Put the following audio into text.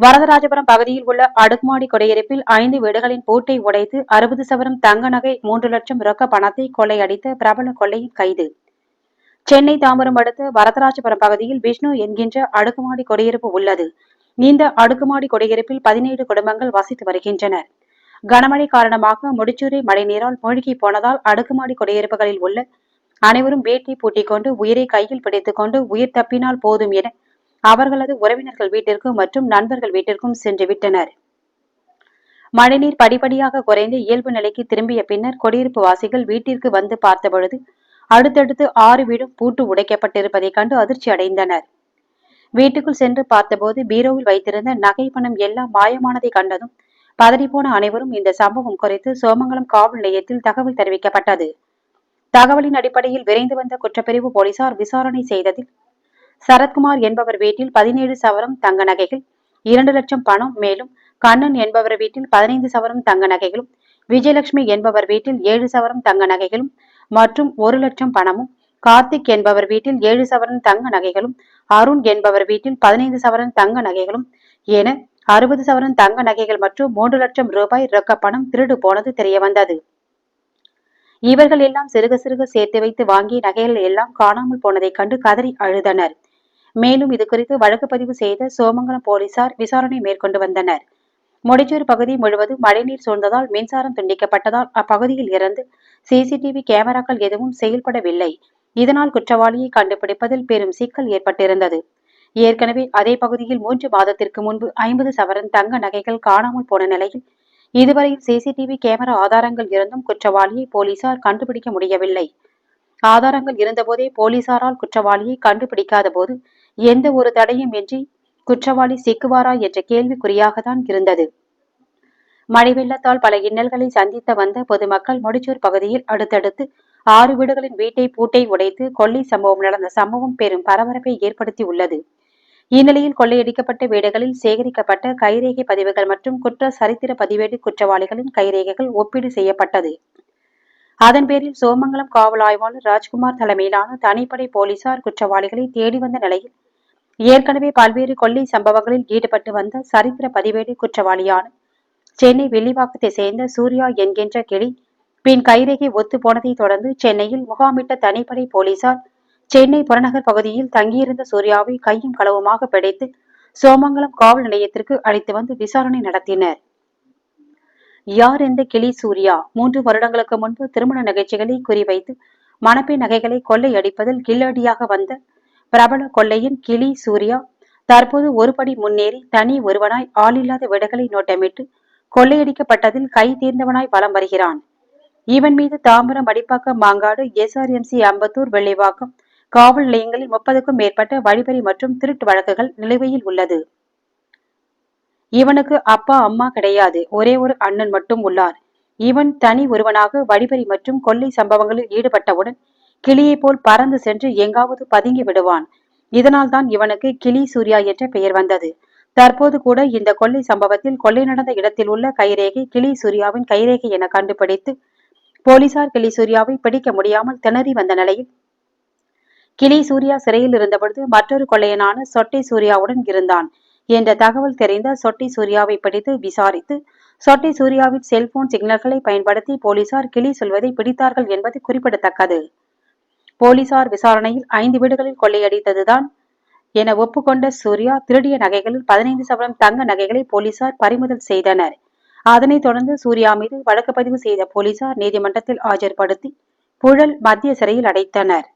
வரதராஜபுரம் பகுதியில் உள்ள அடுக்குமாடி குடியிருப்பில் ஐந்து வீடுகளின் பூட்டை உடைத்து அறுபது சவரம் தங்க நகை மூன்று லட்சம் ரொக்க பணத்தை கொள்ளையடித்த பிரபல கொள்ளையின் கைது. சென்னை தாம்பரம் அடுத்த வரதராஜபுரம் பகுதியில் விஷ்ணு என்கின்ற அடுக்குமாடி குடியிருப்பு உள்ளது. இந்த அடுக்குமாடி குடியிருப்பில் பதினேழு குடும்பங்கள் வசித்து வருகின்றனர். கனமழை காரணமாக முடிச்சூரை மழைநீரால் மூழ்கி போனதால் அடுக்குமாடி குடியிருப்புகளில் உள்ள அனைவரும் வேட்டி பூட்டிக் கொண்டு உயிரை கையில் பிடித்துக் கொண்டு உயிர் தப்பினால் போதும் என அவர்களது உறவினர்கள் வீட்டிற்கும் மற்றும் நண்பர்கள் வீட்டிற்கும் சென்று விட்டனர். மழைநீர் படிப்படியாக குறைந்து இயல்பு நிலைக்கு திரும்பிய பின்னர் குடியிருப்பு வாசிகள் வீட்டிற்கு வந்து பார்த்தபொழுது அடுத்தடுத்து ஆறு வீடும் பூட்டு உடைக்கப்பட்டிருப்பதைக் கண்டு அதிர்ச்சி அடைந்தனர். வீட்டுக்குள் சென்று பார்த்தபோது பீரோவில் வைத்திருந்த நகை பணம் எல்லாம் மாயமானதை கண்டதும் பதறிப்போன அனைவரும் இந்த சம்பவம் குறித்து சோமங்கலம் காவல் நிலையத்தில் தகவல் தெரிவிக்கப்பட்டது. தகவலின் அடிப்படையில் விரைந்து வந்த குற்றப்பிரிவு போலீசார் விசாரணை செய்ததில் சரத்குமார் என்பவர் வீட்டில் பதினேழு சவரம் தங்க நகைகள் இரண்டு லட்சம் பணம் மேலும் கண்ணன் என்பவர் வீட்டில் பதினைந்து சவரம் தங்க நகைகளும் விஜயலட்சுமி என்பவர் வீட்டில் ஏழு சவரம் தங்க நகைகளும் மற்றும் ஒரு லட்சம் பணமும் கார்த்திக் என்பவர் வீட்டில் ஏழு சவரன் தங்க நகைகளும் அருண் என்பவர் வீட்டில் பதினைந்து சவரன் தங்க நகைகளும் என அறுபது சவரன் தங்க நகைகள் மற்றும் மூன்று லட்சம் ரூபாய் ரொக்க பணம் திருடு போனது தெரியவந்தது இவர்கள் எல்லாம் சிறுக சிறுக சேர்த்து வைத்து வாங்கிய நகைகள் எல்லாம் காணாமல் போனதைக் கண்டு கதறி அழுதனர். மேலும் இதுகுறித்து வழக்கு பதிவு செய்த சோமங்கலம் போலீசார் விசாரணை மேற்கொண்டு வந்தனர். முடிச்சூர் பகுதி முழுவதும் மழைநீர் சூழ்ந்ததால் மின்சாரம் துண்டிக்கப்பட்டதால் அப்பகுதியில் இருந்து சிசிடிவி கேமராக்கள் எதுவும் செயல்படவில்லை. இதனால் குற்றவாளியை கண்டுபிடிப்பதில் பெரும் சிக்கல் ஏற்பட்டிருந்தது. ஏற்கனவே அதே பகுதியில் மூன்று மாதத்திற்கு முன்பு ஐம்பது சவரன் தங்க நகைகள் காணாமல் போன நிலையில் இதுவரையில் சிசிடிவி கேமரா ஆதாரங்கள் இருந்தும் குற்றவாளியை போலீசார் கண்டுபிடிக்க முடியவில்லை. ஆதாரங்கள் இருந்தபோதே போலீசாரால் குற்றவாளியை கண்டுபிடிக்காத போது எந்த ஒரு தடையும் இன்றி குற்றவாளி சிக்குவாரா என்ற கேள்விக்குறியாகத்தான் இருந்தது. மழை வெள்ளத்தால் பல இன்னல்களை சந்தித்த வந்த பொதுமக்கள் முடிச்சூர் பகுதியில் அடுத்தடுத்து ஆறு வீடுகளின் வீட்டை பூட்டை உடைத்து கொள்ளை சம்பவம் நடந்த சம்பவம் பெரும் பரபரப்பை ஏற்படுத்தி உள்ளது. இந்நிலையில் கொள்ளையடிக்கப்பட்ட வீடுகளில் சேகரிக்கப்பட்ட கைரேகை பதிவுகள் மற்றும் குற்ற சரித்திர பதிவேடு குற்றவாளிகளின் கைரேகைகள் ஒப்பீடு செய்யப்பட்டது. அதன் பேரில் சோமங்கலம் காவல் ஆய்வாளர் ராஜ்குமார் தலைமையிலான தனிப்படை போலீசார் குற்றவாளிகளை தேடி வந்த நிலையில் ஏற்கனவே பல்வேறு கொள்ளை சம்பவங்களில் ஈடுபட்டு வந்த சரித்திர பதிவேடு குற்றவாளியான சென்னை வெள்ளிவாக்கத்தை சேர்ந்த சூர்யா என்கின்ற கிளி பின் கைரேகை ஒத்து போனதை தொடர்ந்து சென்னையில் முகாமிட்ட தனிப்படை போலீசார் சென்னை புறநகர் பகுதியில் தங்கியிருந்த சூர்யாவை கையும் களவுமாக பிடித்து சோமங்கலம் காவல் நிலையத்திற்கு அழைத்து வந்து விசாரணை நடத்தினர். யார் இந்த கிளி சூர்யா? மூன்று வருடங்களுக்கு முன்பு திருமண நிகழ்ச்சிகளை குறிவைத்து மணப்பெண் நகைகளை கொள்ளையடிப்பதில் கில்லடியாக வந்த பிரபல கொள்ளையின் கிளி சூர்யா தற்போது ஒருபடி முன்னேறி தனி ஒருவனாய் ஆளில்லாத வீடுகளை நோட்டமிட்டு கொள்ளையடிக்கப்பட்டதில் கை தீர்ந்தவனாய் வலம் வருகிறான். இவன் மீது தாம்பரம் அடிப்பாக்கம் மாங்காடு எஸ்ஆர்எம்சி அம்பத்தூர் வெள்ளைவாக்கம் காவல் நிலையங்களில் முப்பதுக்கும் மேற்பட்ட வழிபறி மற்றும் திருட்டு வழக்குகள் நிலுவையில் உள்ளது. இவனுக்கு அப்பா அம்மா கிடையாது. ஒரே ஒரு அண்ணன் மட்டும் உள்ளார். இவன் தனி ஒருவனாக வழிபறி மற்றும் கொள்ளை சம்பவங்களில் ஈடுபட்டவுடன் கிளியைப் போல் பறந்து சென்று எங்காவது பதுங்கி விடுவான். இதனால் தான் இவனுக்கு கிளி சூர்யா என்ற பெயர் வந்தது. தற்போது கூட இந்த கொள்ளை சம்பவத்தில் கொள்ளை நடந்த இடத்தில் உள்ள கைரேகை கிளி சூர்யாவின் கைரேகை என கண்டுபிடித்து போலீசார் கிளி சூர்யாவை பிடிக்க முடியாமல் திணறி வந்த நிலையில் கிளி சூர்யா சிறையில் இருந்தபொழுது மற்றொரு கொள்ளையனான சொட்டை சூர்யாவுடன் இருந்தான். என்ற தகவல் தெரிந்த சொட்டி சூர்யாவை பிடித்து விசாரித்து சொட்டி சூர்யாவின் செல்போன் சிக்னல்களை பயன்படுத்தி போலீசார் கிளி சொல்வதை பிடித்தார்கள் என்பது குறிப்பிடத்தக்கது. போலீசார் விசாரணையில் ஐந்து வீடுகளில் கொள்ளையடித்ததுதான் என ஒப்புக்கொண்ட சூர்யா திருடிய நகைகளில் பதினைந்து சவரம் தங்க நகைகளை போலீசார் பறிமுதல் செய்தனர். அதனைத் தொடர்ந்து சூர்யா மீது வழக்கு பதிவு செய்த போலீசார் நீதிமன்றத்தில் ஆஜர்படுத்தி புழல் மத்திய சிறையில் அடைத்தனர்.